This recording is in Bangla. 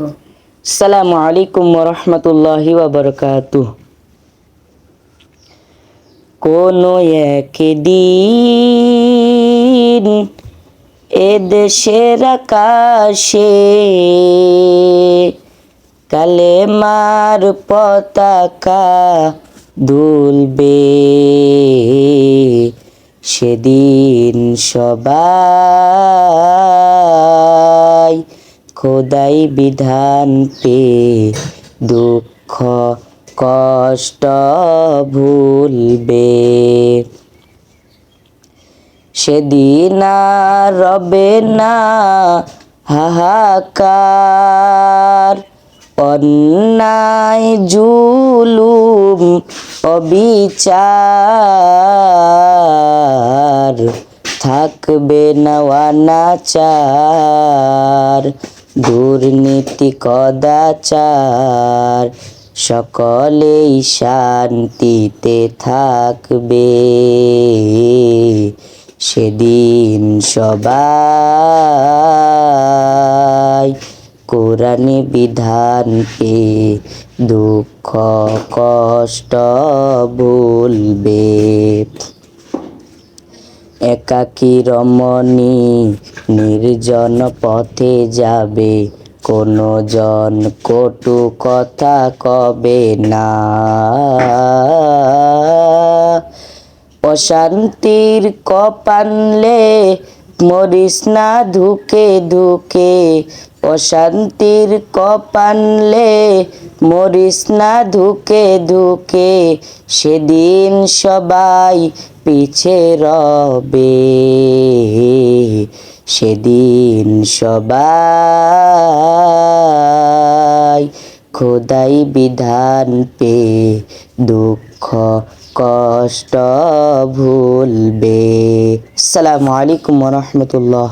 আসসালামু আলাইকুম রহমতুল্লাহি ওবরকাতু কোনো একদিন এ দেশের আকাশে কালেমার পতাকা দুলবে। সেদিন সবাই খোদাই বিধান পে, দুঃখ, কষ্ট ভুলবে। সেদিন রবে না হাহাকার, অন্যায় জুলুম অবিচার, থাকবে না অনাচার। দুর্নীতি কদাচার সকলেই শান্তিতে থাকবে। সেদিন সবাই কোরআনে বিধান পে দুঃখ কষ্ট ভুলবে একাকী রমণী নির্জন পথে যাবে। কোনো জন কটু কথা কবে না। অশান্তির কপানলে মরিস না ধুকে ধুকে অশান্তির কপানলে মরিস না ধুকে ধুকে, সেদিন সবাই পিছে রবে। সেদিন সবাই খোদাই বিধান পে দুঃখ কষ্ট ভুলবে। সালামু আলাইকুম রহমতুল্লাহ।